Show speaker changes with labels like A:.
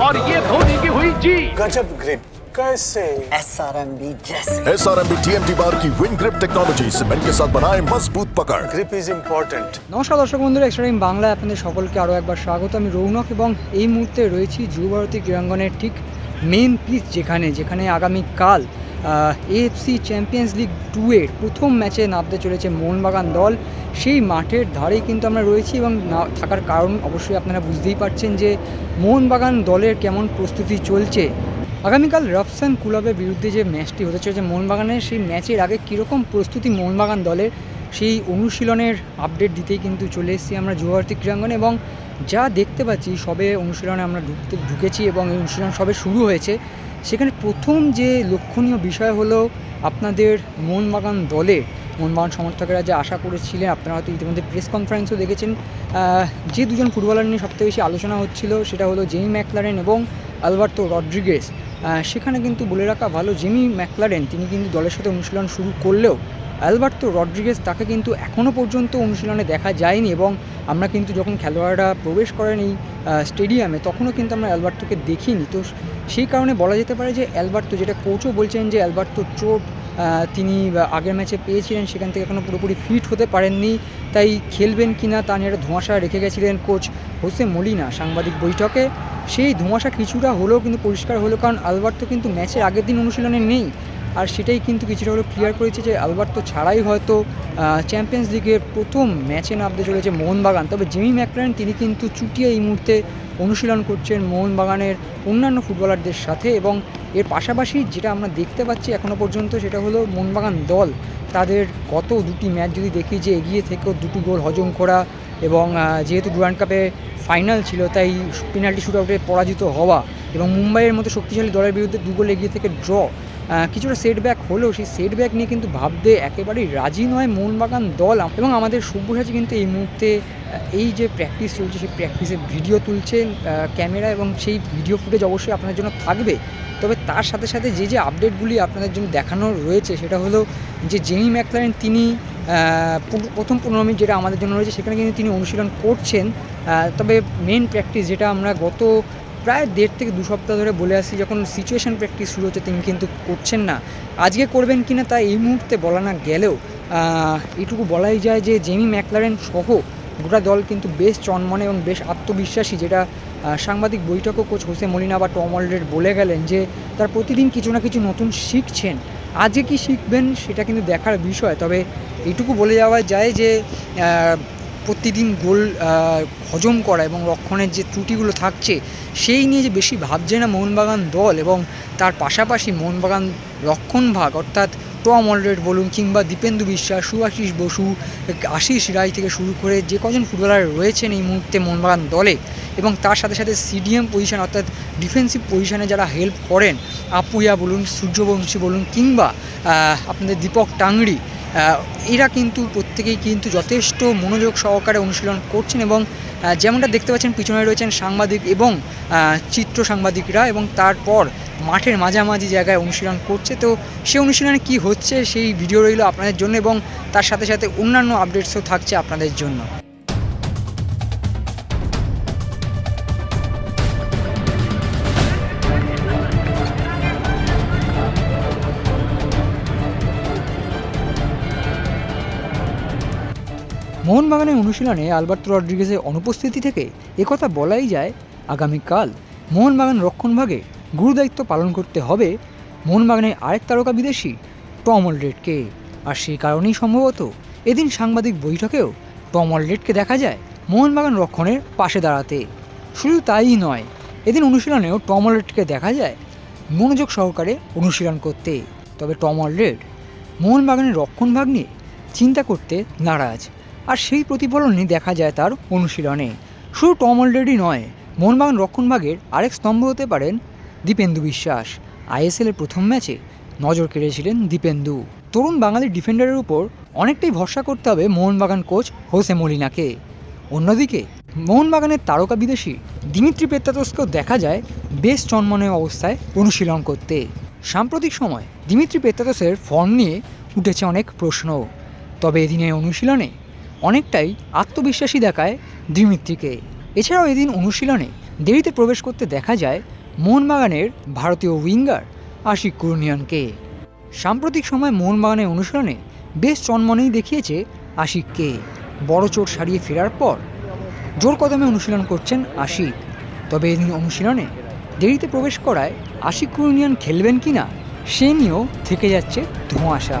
A: और ये धोनी की हुई जी
B: गजब ग्रिप कैसे
C: एस आर एम बी जैसे
D: S R M B T M T bar की विन ग्रिप टेक्नोलॉजी सीमेंट के साथ बनाए मजबूत पकड़
B: গ্রিপ ইজ ইম্পর্টেন্ট
E: নমস্কার দর্শক বন্ধুরা এক্সট্রা টাইম বাংলা আপনাদের সকলকে আরও একবার স্বাগত আমি রৌনক এবং এই মুহূর্তে রয়েছি যুবভারতী ক্রীড়াঙ্গনের ঠিক মেন পিচ যেখানে যেখানে আগামীকাল এএফসি চ্যাম্পিয়ন্স লিগ টু এর প্রথম ম্যাচে নামতে চলেছে মোহনবাগান দল সেই মাঠের ধারেই কিন্তু আমরা রয়েছি এবং না থাকার কারণ অবশ্যই আপনারা বুঝতেই পারছেন যে মোহনবাগান দলের কেমন প্রস্তুতি চলছে আগামীকাল রফসান কুলাবের বিরুদ্ধে যে ম্যাচটি হতে চলেছে মোহনবাগানের সেই ম্যাচের আগে কীরকম প্রস্তুতি মোহনবাগান দলের, সেই অনুশীলনের আপডেট দিতেই কিন্তু চলে এসেছি আমরা যুবভারতী ক্রীড়াঙ্গনে এবং যা দেখতে পাচ্ছি, সবে অনুশীলনে আমরা ঢুকতে, ঢুকেছি এবং এই অনুশীলন সবে শুরু হয়েছে। সেখানে প্রথম যে লক্ষণীয় বিষয় হলো আপনাদের মোহনবাগান দলে, মোহনবাগান সমর্থকেরা যে আশা করেছিলেন, আপনারা হয়তো ইতিমধ্যে প্রেস কনফারেন্সও দেখেছেন যে দুজন ফুটবলার নিয়ে সবথেকে বেশি আলোচনা হচ্ছিল সেটা হলো জেমি ম্যাকলারেন এবং আলবার্তো রড্রিগেস সেখানে কিন্তু বলে রাখা ভালো, জেমি ম্যাকলারেন, তিনি কিন্তু দলের সাথে অনুশীলন শুরু করলেও অ্যালবার্তো রড্রিগেজ তাকে কিন্তু এখনও পর্যন্ত অনুশীলনে দেখা যায়নি এবং আমরা কিন্তু যখন খেলোয়াড়রা প্রবেশ করেন এই স্টেডিয়ামে, তখনও কিন্তু আমরা অ্যালবার্তোকে দেখিনি। তো সেই কারণে বলা যেতে পারে যে অ্যালবার্তো, যেটা কোচও বলছেন যে অ্যালবার্তো চোট তিনি আগের ম্যাচে পেয়েছিলেন, সেখান থেকে এখনও পুরোপুরি ফিট হতে পারেননি। তাই খেলবেন কি না তা নিয়ে একটা ধোঁয়াশা রেখে গেছিলেন কোচ হোসে মলিনা সাংবাদিক বৈঠকে। সেই ধোঁয়াশা কিছুটা হলেও কিন্তু পরিষ্কার হলো, কারণ আলবার্তো কিন্তু ম্যাচের আগের দিন অনুশীলনে নেই। আর সেটাই কিন্তু কিছুটা হলেও ক্লিয়ার করেছে যে আলবার্তো ছাড়াই হয়তো চ্যাম্পিয়ন্স লিগের প্রথম ম্যাচে নামতে চলেছে মোহনবাগান। তবে জেমি ম্যাকলারেন, তিনি কিন্তু চুটিয়ে এই মুহূর্তে অনুশীলন করছেন মোহনবাগানের অন্যান্য ফুটবলারদের সাথে এবং এর পাশাপাশি যেটা আমরা দেখতে পাচ্ছি এখনও পর্যন্ত সেটা হলো মোহনবাগান দল। তাদের গত দুটি ম্যাচ যদি দেখি যে এগিয়ে থেকেও দুটি গোল হজম করা এবং যেহেতু ডুরান্ড কাপে ফাইনাল ছিল, তাই পেনাল্টি শুট আউটে পরাজিত হওয়া এবং মুম্বাইয়ের মতো শক্তিশালী দলের বিরুদ্ধে দু গোল এগিয়ে থেকে ড্র কিছুটা সেটব্যাক হলেও সেই সেটব্যাক নিয়ে কিন্তু ভাবতে একেবারেই রাজি নয় মোহনবাগান দল। এবং আমাদের সব্যসাচী কিন্তু এই মুহূর্তে এই যে প্র্যাকটিস চলছে, সেই প্র্যাকটিসের ভিডিও তুলছেন ক্যামেরা এবং সেই ভিডিও ফুটেজ অবশ্যই আপনার জন্য থাকবে। তবে তার সাথে সাথে যে যে আপডেটগুলি আপনাদের জন্য দেখানো রয়েছে, সেটা হলো যে জেমি ম্যাকলারেন তিনি প্রথম পনেরো মিনিট যেটা আমাদের জন্য রয়েছে, সেখানে কিন্তু তিনি অনুশীলন করছেন। তবে মেন প্র্যাকটিস যেটা আমরা গত প্রায় দেড় থেকে দু সপ্তাহ ধরে বলে আসি, যখন সিচুয়েশন প্র্যাকটিস শুরু হচ্ছে, তিনি কিন্তু করছেন না। আজকে করবেন কি না তা এই মুহূর্তে বলা না গেলেও এটুকু বলাই যায় যে জেমি ম্যাকলারেন সহ গোটা দল কিন্তু বেশ চনমনে এবং বেশ আত্মবিশ্বাসী, যেটা সাংবাদিক বৈঠকও কোচ হোসে মলিনা বা টম অলরেড বলে গেলেন যে, তার প্রতিদিন কিছু না কিছু নতুন শিখছেন। আজকে কি শিখবেন সেটা কিন্তু দেখার বিষয়। তবে এইটুকু বলে যাওয়া যায় যে প্রতিদিন গোল হজম করা এবং রক্ষণের যে ত্রুটিগুলো থাকছে সেই নিয়ে যে বেশি ভাবছে না মোহনবাগান দল এবং তার পাশাপাশি মোহনবাগান রক্ষণ ভাগ অর্থাৎ টম অলরেড বলুন কিংবা দীপেন্দু বিশ্বাস সুভাশিস বসু আশিস রায় থেকে শুরু করে যে কজন ফুটবলার রয়েছেন এই মুহূর্তে মোহনবাগান দলে এবং তার সাথে সাথে সিডিএম পজিশন অর্থাৎ ডিফেন্সিভ পজিশনে যারা হেল্প করেন আপুয়া বলুন সূর্যবংশী বলুন কিংবা আপনাদের দীপক আহ, এরা কিন্তু প্রত্যেকেই কিন্তু যথেষ্ট মনোযোগ সহকারে অনুশীলন করছেন এবং যেমনটা দেখতে পাচ্ছেন, পিছনে রয়েছেন সাংবাদিক এবং চিত্র সাংবাদিকরা এবং তারপর মাঠের মাঝামাঝি জায়গায় অনুশীলন করছে। তো সেই অনুশীলনে কি হচ্ছে সেই ভিডিও রইল আপনাদের জন্য এবং তার সাথে সাথে অন্যান্য আপডেটসও থাকছে আপনাদের জন্য। মোহনবাগানের অনুশীলনে আলবার্তো রড্রিগেজের অনুপস্থিতি থেকে একথা বলাই যায়, আগামীকাল মোহনবাগান রক্ষণভাগে গুরুদায়িত্ব পালন করতে হবে মোহনবাগানের আরেক তারকা বিদেশি টম অলরেডকে আর সেই কারণেই সম্ভবত এদিন সাংবাদিক বৈঠকেও টম অলরেডকে দেখা যায় মোহনবাগান রক্ষণের পাশে দাঁড়াতে। শুধু তাই নয়, এদিন অনুশীলনেও টম অলরেডকে দেখা যায় মনোযোগ সহকারে অনুশীলন করতে। তবে টম অলরেড মোহনবাগানের রক্ষণভাগ নিয়ে চিন্তা করতে নারাজ। আর সেই প্রতিফলনই দেখা যায় তার অনুশীলনে। শুধু টম অলরেডি নয় মোহনবাগান রক্ষণভাগের আরেক স্তম্ভ হতে পারেন দীপেন্দু বিশ্বাস। আইএসএলের প্রথম ম্যাচে নজর কেড়েছিলেন দীপেন্দু। তরুণ বাঙালি ডিফেন্ডারের উপর অনেকটাই ভরসা করতে হবে মোহনবাগান কোচ হোসে মলিনাকে। অন্যদিকে মোহনবাগানের তারকা বিদেশি দিমিত্রি পেত্তাতসকেও দেখা যায় বেশ চনমনে অবস্থায় অনুশীলন করতে। সাম্প্রতিক সময় দিমিত্রি পেত্তাতসের ফর্ম নিয়ে উঠেছে অনেক প্রশ্ন। তবে এদিনের অনুশীলনে অনেকটাই আত্মবিশ্বাসী দেখায় দিমিত্রিকে এছাড়াও এদিন অনুশীলনে দেরিতে প্রবেশ করতে দেখা যায় মোহনবাগানের ভারতীয় উইঙ্গার আশিক কুরনিয়ানকে। সাম্প্রতিক সময় মোহনবাগানের অনুশীলনে বেশ চনমনেই দেখিয়েছে আশিককে। বড় চোট সারিয়ে ফেরার পর জোর কদমে অনুশীলন করছেন আশিক। তবে এদিন অনুশীলনে দেরিতে প্রবেশ করায় আশিক কুরনিয়ান খেলবেন কি না সে নিয়েও থেকে যাচ্ছে ধোঁয়াশা।